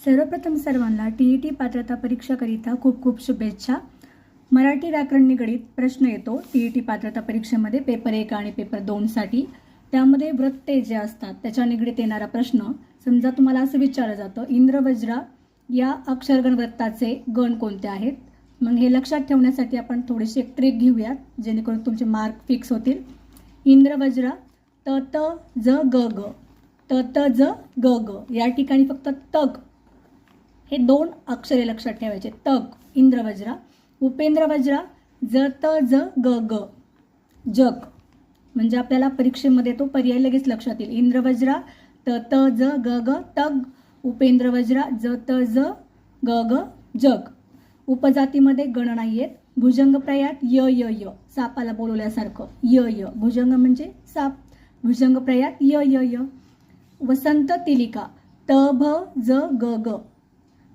सर्वप्रथम सर्वांना T E T पात्रता परीक्षाकरिता खूप खूप शुभेच्छा. मराठी व्याकरण निगडीत प्रश्न येतो. टी ई टी पात्रता परीक्षेमध्ये पेपर एक आणि पेपर दोनसाठी त्यामध्ये वृत्ते जे असतात त्याच्या निगडीत येणारा प्रश्न समजा तुम्हाला असं विचारलं जातं इंद्रवज्रा या अक्षरगण वृत्ताचे गण कोणते आहेत? मग हे लक्षात ठेवण्यासाठी आपण थोडीशी एक ट्रिक घेऊयात जेणेकरून तुमचे मार्क फिक्स होतील. इंद्रवज्रा त त ज ग ग. त त ज ग ग. या ठिकाणी फक्त तग हे दोन अक्षरे लक्षात ठेवायचे. तग इंद्रवज्रा उपेंद्रवज्रा ज त ज ग ग. जग. म्हणजे आपल्याला परीक्षेमध्ये तो पर्याय लगेच लक्षात येईल. इंद्रवज्रा त त ज ग ग. तग उपेंद्रवज्रा ज त ज ग ग. जग. उपजातीमध्ये गण नाही आहेत भुजंग प्रयात य य य. सापाला बोलवल्यासारखं. य य. भुजंग म्हणजे साप. भुजंग प्रयात य य य. वसंत तिलिका. त भ ज ग ग.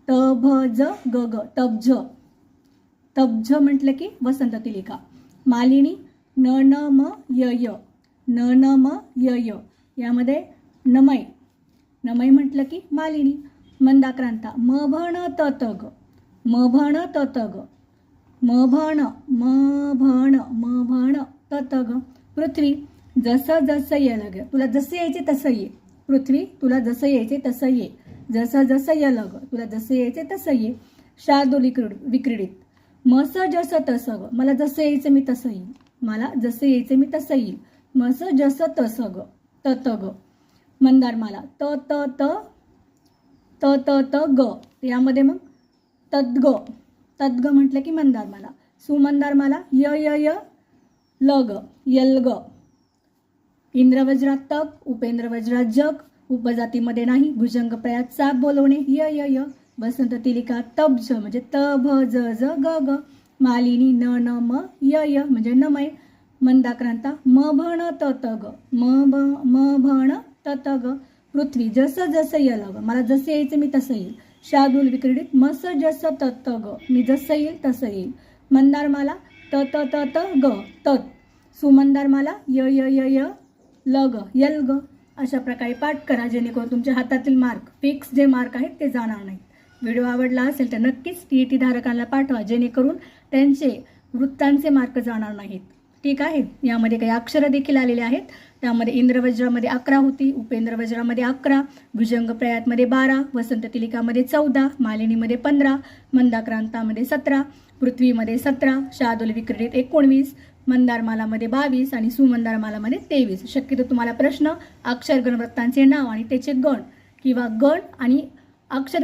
त भ ज ग ग तबझ. तबझ म्हटलं की वसंत तिलिका मालिनी न न म य य. न न म य य. यामध्ये नमय नमय म्हटलं की मालिनी. मंदाक्रांता. म भण त त ग म भण त त ग म भण म भण म भण त त ग पृथ्वी जसं जसं ये ग तुला जसं यायचे तसं ये. पृथ्वी तुला जसं यायचे तसं ये. जसं जसं ये लग तुला जसं यायचे तसं ये. शार्दोली विक्रीड विक्रीडित. मस जसं तसं ग. मला जसं यायचं मी तसं येईल मला जसं यायचं मी तसं येईल मस जसं तसं ग. त त ग. मंदारमाला त त त त त त ग. यामध्ये मग तद्ग तद्ग म्हटलं की मंदारमाला सुमंदारमाला य य य ल ग. यलग इंद्रवज्रात तक उपेंद्रवज्रात जग उपजातीमध्ये नाही भुजंग प्रयात साप बोलवणे. य य य. वसंत तिलिका तब्ज म्हणजे त भ ज ज ग ग. मालिनी न न म य य म्हणजे नमय मंदाक्रांता म भण त त ग. म भ म भण त त ग. पृथ्वी जसं जसं येल ग. मला जसं यायचं मी तसं येईल. शार्दूल विक्रीडित मस जसं त त ग. मी जसं येईल तसं येईल. मंदारमाला त त त त ग. तत. सुमंदारमाला य य य य ल ग. यल ग. अशा प्रकारे पाठ करा जेणेकरून तुमच्या हातातील मार्क फिक्स जे मार्क आहेत ते जाणार नाहीत. व्हिडिओ आवडला असेल तर नक्कीच टी ई टी धारकांना पाठवा जेणेकरून त्यांचे वृत्तांचे मार्क जाणार नाहीत. ठीक आहे? यामध्ये काही अक्षरं देखील आलेले आहेत. त्यामध्ये इंद्रवज्रामध्ये अकरा होती उपेंद्रवज्रामध्ये अकरा भुजंग प्रयातमध्ये बारा वसंत तिलिकामध्ये चौदा मालिनीमध्ये पंधरा मंदाक्रांतामध्ये सतरा पृथ्वीमध्ये सतरा शादुल विक्रीडित एकोणवीस मंदारमालामध्ये बावीस आणि सुमंदारमालामध्ये तेवीस. शक्यतो तुम्हाला प्रश्न अक्षर गणवृत्तांचे नाव आणि त्याचे गण किंवा गण आणि अक्षर